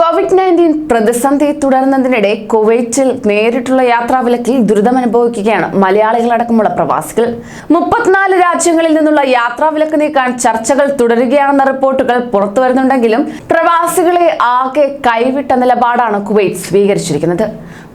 Covid nineteen പ്രതിസന്ധി തുടരുന്നതിനിടെ കുവൈറ്റിൽ നേരിട്ടുള്ള യാത്രാവിലക്കിൽ ദുരിതമനുഭവിക്കുകയാണ് മലയാളികളടക്കമുള്ള പ്രവാസികൾ. മുപ്പത്തിനാല് രാജ്യങ്ങളിൽ നിന്നുള്ള യാത്രാവിലക്ക് നീക്കാൻ ചർച്ചകൾ തുടരുകയാണെന്ന റിപ്പോർട്ടുകൾ പുറത്തു വരുന്നുണ്ടെങ്കിലും പ്രവാസികളെ ആകെ കൈവിട്ട നിലപാടാണ് കുവൈറ്റ് സ്വീകരിച്ചിരിക്കുന്നത്.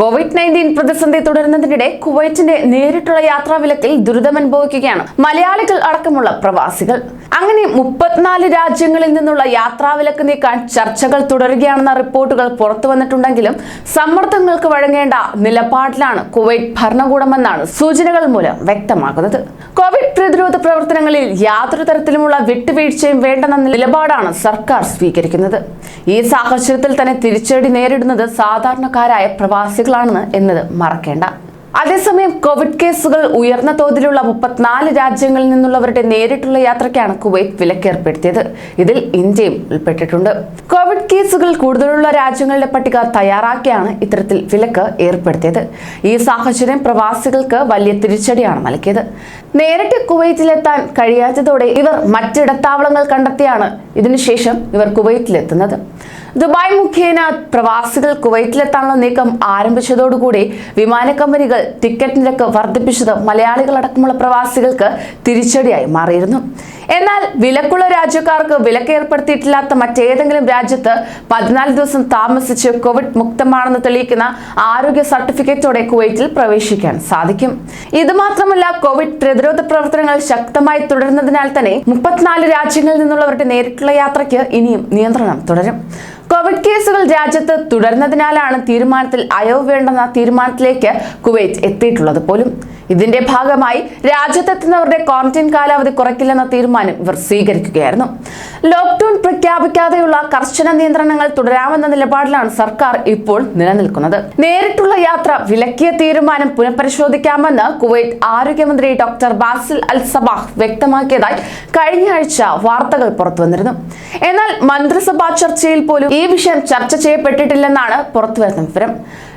കോവിഡ് നയന്റീൻ പ്രതിസന്ധി തുടരുന്നതിനിടെ കുവൈറ്റിന്റെ നേരിട്ടുള്ള യാത്രാവിലക്കിൽ ദുരിതമനുഭവിക്കുകയാണ് മലയാളികൾ അടക്കമുള്ള പ്രവാസികൾ. അങ്ങനെ മുപ്പത്തിനാല് രാജ്യങ്ങളിൽ നിന്നുള്ള യാത്രാവിലക്ക് നീക്കാൻ ചർച്ചകൾ തുടരുകയാണെന്ന റിപ്പോർട്ടുകൾ പുറത്തു വന്നിട്ടുണ്ടെങ്കിലും സമ്മർദ്ദങ്ങൾക്ക് വഴങ്ങേണ്ട നിലപാടിലാണ് കുവൈറ്റ് ഭരണകൂടമെന്നാണ് സൂചനകൾ മൂലം വ്യക്തമാകുന്നത്. കോവിഡ് പ്രതിരോധ പ്രവർത്തനങ്ങളിൽ യാതൊരു തരത്തിലുമുള്ള വിട്ടുവീഴ്ചയും വേണ്ടെന്ന നിലപാടാണ് സർക്കാർ സ്വീകരിക്കുന്നത്. ഈ സാഹചര്യത്തിൽ തന്നെ തിരിച്ചടി നേരിടുന്നത് സാധാരണക്കാരായ പ്രവാസികളാണെന്ന് എന്നത് മറക്കേണ്ട. അതേസമയം കോവിഡ് കേസുകൾ ഉയർന്ന തോതിലുള്ള മുപ്പത്തിനാല് രാജ്യങ്ങളിൽ നിന്നുള്ളവരുടെ നേരിട്ടുള്ള യാത്രയ്ക്കാണ് കുവൈറ്റ് വിലക്കേർപ്പെടുത്തിയത്. ഇതിൽ ഇന്ത്യയും ഉൾപ്പെട്ടിട്ടുണ്ട്. കേസുകൾ കൂടുതലുള്ള രാജ്യങ്ങളുടെ പട്ടിക തയ്യാറാക്കിയാണ് ഇത്തരത്തിൽ വിലക്ക് ഏർപ്പെടുത്തിയത്. ഈ സാഹചര്യം പ്രവാസികൾക്ക് വലിയ തിരിച്ചടിയാണ് നൽകിയത്. നേരിട്ട് കുവൈറ്റിലെത്താൻ കഴിയാത്തതോടെ ഇവർ മറ്റിടത്താവളങ്ങൾ കണ്ടെത്തിയാണ് ഇതിനുശേഷം ഇവർ കുവൈറ്റിലെത്തുന്നത്. ദുബായ് മുഖേന പ്രവാസികൾ കുവൈറ്റിലെത്താനുള്ള നീക്കം ആരംഭിച്ചതോടുകൂടി വിമാന കമ്പനികൾ ടിക്കറ്റ് നിരക്ക് വർദ്ധിപ്പിച്ചത് മലയാളികളടക്കമുള്ള പ്രവാസികൾക്ക് തിരിച്ചടിയായി മാറിയിരുന്നു. എന്നാൽ വിലക്കുള്ള രാജ്യക്കാർക്ക് വിലക്ക് ഏർപ്പെടുത്തിയിട്ടില്ലാത്ത മറ്റേതെങ്കിലും രാജ്യത്ത് പതിനാല് ദിവസം താമസിച്ച് കോവിഡ് മുക്തമാണെന്ന് തെളിയിക്കുന്ന ആരോഗ്യ സർട്ടിഫിക്കറ്റോടെ കുവൈറ്റിൽ പ്രവേശിക്കാൻ സാധിക്കും. ഇത് മാത്രമല്ല കോവിഡ് പ്രതിരോധ പ്രവർത്തനങ്ങൾ ശക്തമായി തുടരുന്നതിനാൽ തന്നെ മുപ്പത്തിനാല് രാജ്യങ്ങളിൽ നിന്നുള്ളവരുടെ നേരിട്ടുള്ള യാത്രയ്ക്ക് ഇനിയും നിയന്ത്രണം തുടരും. കോവിഡ് കേസുകൾ രാജ്യത്ത് തുടരുന്നതിനാലാണ് തീരുമാനത്തിൽ അയവ് വേണ്ടെന്ന തീരുമാനത്തിലേക്ക് കുവൈറ്റ് എത്തിയിട്ടുള്ളത് പോലും. ഇതിന്റെ ഭാഗമായി രാജ്യത്തെത്തുന്നവരുടെ ക്വാറന്റൈൻ കാലാവധി കുറയ്ക്കില്ലെന്ന തീരുമാനം ഇവർ സ്വീകരിക്കുകയായിരുന്നു. ലോക്ക്ഡൌൺ പ്രഖ്യാപിക്കാതെയുള്ള കർശന നിയന്ത്രണങ്ങൾ തുടരാമെന്ന നിലപാടിലാണ് സർക്കാർ ഇപ്പോൾ നിലനിൽക്കുന്നത്. നേരിട്ടുള്ള യാത്ര വിലക്കിയ തീരുമാനം പുനഃപരിശോധിക്കാമെന്ന് കുവൈറ്റ് ആരോഗ്യമന്ത്രി ഡോക്ടർ ബാസിൽ അൽ സബാഹ് വ്യക്തമാക്കിയതായി കഴിഞ്ഞ ആഴ്ച വാർത്തകൾ പുറത്തുവന്നിരുന്നു. എന്നാൽ മന്ത്രിസഭാ ചർച്ചയിൽ പോലും വിഷയം ചർച്ച ചെയ്യപ്പെട്ടിട്ടില്ലെന്നാണ് പുറത്തുവരുന്ന വിവരം.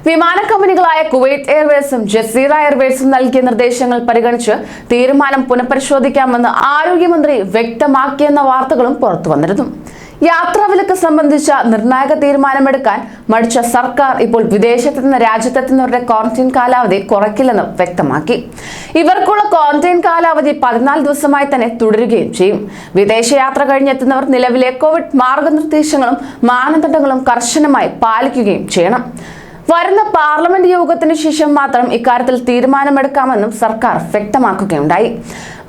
വിമാന കമ്പനികളായ കുവൈറ്റ് എയർവേസും ജസീറ എയർവേസും നൽകിയ നിർദ്ദേശങ്ങൾ പരിഗണിച്ച് തീരുമാനം പുനഃപരിശോധിക്കാമെന്ന് ആരോഗ്യമന്ത്രി വ്യക്തമാക്കിയെന്ന വാർത്തകളും പുറത്തു വന്നിരുന്നു യാത്രാവിലക്ക് സംബന്ധിച്ച നിർണായക തീരുമാനമെടുക്കാൻ മടിച്ച സർക്കാർ ഇപ്പോൾ വിദേശത്തെത്തുന്ന രാജ്യത്തെത്തുന്നവരുടെ ക്വാറന്റൈൻ കാലാവധി കുറയ്ക്കില്ലെന്ന് വ്യക്തമാക്കി. ഇവർക്കുള്ള ക്വാറന്റൈൻ കാലാവധി പതിനാല് ദിവസമായി തന്നെ തുടരുകയും ചെയ്യും. വിദേശയാത്ര കഴിഞ്ഞെത്തുന്നവർ നിലവിലെ കോവിഡ് മാർഗനിർദ്ദേശങ്ങളും മാനദണ്ഡങ്ങളും കർശനമായി പാലിക്കുകയും ചെയ്യണം. വരുന്ന പാർലമെന്റ് യോഗത്തിന് ശേഷം മാത്രം ഇക്കാര്യത്തിൽ തീരുമാനമെടുക്കാമെന്നും സർക്കാർ വ്യക്തമാക്കുകയുണ്ടായി.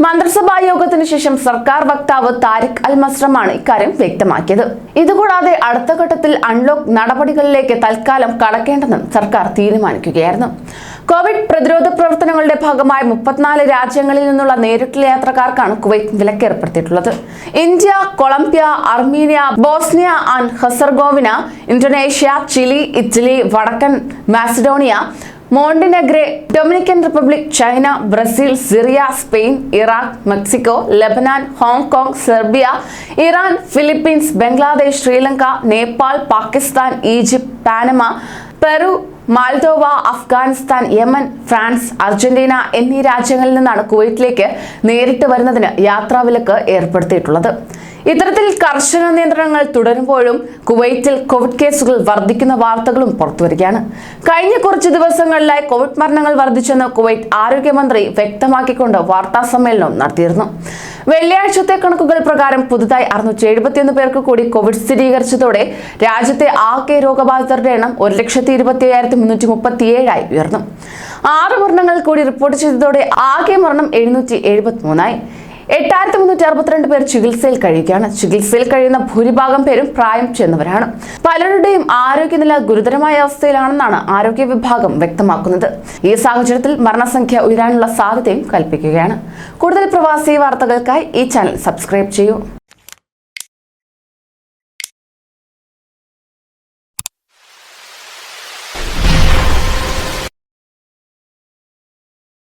മന്ത്രിസഭാ യോഗത്തിന് ശേഷം സർക്കാർ വക്താവ് താരിഖ് അൽ മസ്രമാണ് ഇക്കാര്യം വ്യക്തമാക്കിയത്. ഇതുകൂടാതെ അടുത്ത ഘട്ടത്തിൽ അൺലോക്ക് നടപടികളിലേക്ക് തൽക്കാലം കടക്കേണ്ടെന്നും സർക്കാർ തീരുമാനിക്കുകയായിരുന്നു. കോവിഡ് പ്രതിരോധ പ്രവർത്തനങ്ങളുടെ ഭാഗമായി മുപ്പത്തിനാല് രാജ്യങ്ങളിൽ നിന്നുള്ള നേരിട്ടുള്ള യാത്രക്കാർക്കാണ് Kuwait വിലക്കേർപ്പെടുത്തിയിട്ടുള്ളത് India Colombia Armenia Bosnia and Herzegovina Indonesia Chile Italy വടക്കൻ Macedonia Montenegro Dominican Republic China Brazil Syria Spain Iraq Mexico Lebanon Hong Kong Serbia Iran Philippines Bangladesh Sri Lanka Nepal Pakistan Egypt Panama Peru Moldova Afghanistan Yemen France Argentina എന്നീ രാജ്യങ്ങളിൽ നിന്നാണ് കുവൈറ്റിലേക്ക് നേരിട്ട് വരുന്നതിന് യാത്രാവിലക്ക് ഏർപ്പെടുത്തിയിട്ടുള്ളത്. ഇത്തരത്തിൽ കർശന നിയന്ത്രണങ്ങൾ തുടരുമ്പോഴും കുവൈറ്റിൽ കോവിഡ് കേസുകൾ വർദ്ധിക്കുന്ന വാർത്തകളും പുറത്തുവരികയാണ്. കഴിഞ്ഞ കുറച്ച് ദിവസങ്ങളിലായി കോവിഡ് മരണങ്ങൾ വർദ്ധിച്ചെന്ന് കുവൈറ്റ് ആരോഗ്യമന്ത്രി വ്യക്തമാക്കിക്കൊണ്ട് വാർത്താ സമ്മേളനം നടത്തിയിരുന്നു. വെള്ളിയാഴ്ചത്തെ കണക്കുകൾ പ്രകാരം പുതുതായി അറുന്നൂറ്റി എഴുപത്തിയൊന്ന് പേർക്ക് കൂടി കോവിഡ് സ്ഥിരീകരിച്ചതോടെ രാജ്യത്തെ ആകെ രോഗബാധിതരുടെ എണ്ണം ഒരു ലക്ഷത്തി ഇരുപത്തി അയ്യായിരത്തി മുന്നൂറ്റി മുപ്പത്തി ഏഴായി ഉയർന്നു. ആറ് മരണങ്ങൾ കൂടി റിപ്പോർട്ട് ചെയ്തതോടെ ആകെ മരണം എഴുന്നൂറ്റി എഴുപത്തി മൂന്നായി എട്ടായിരത്തി മുന്നൂറ്റി അറുപത്തിരണ്ട് പേർ ചികിത്സയിൽ കഴിയുകയാണ്. ചികിത്സയിൽ കഴിയുന്ന ഭൂരിഭാഗം പേരും പ്രായം ചെന്നവരാണ്. പലരുടെയും ആരോഗ്യനില ഗുരുതരമായ അവസ്ഥയിലാണെന്നാണ് ആരോഗ്യ വിഭാഗം വ്യക്തമാക്കുന്നത്. ഈ സാഹചര്യത്തിൽ മരണസംഖ്യ ഉയരാനുള്ള സാധ്യതയും കൽപ്പിക്കുകയാണ്. കൂടുതൽ പ്രവാസി വാർത്തകൾക്കായി ഈ ചാനൽ സബ്സ്ക്രൈബ് ചെയ്യൂ.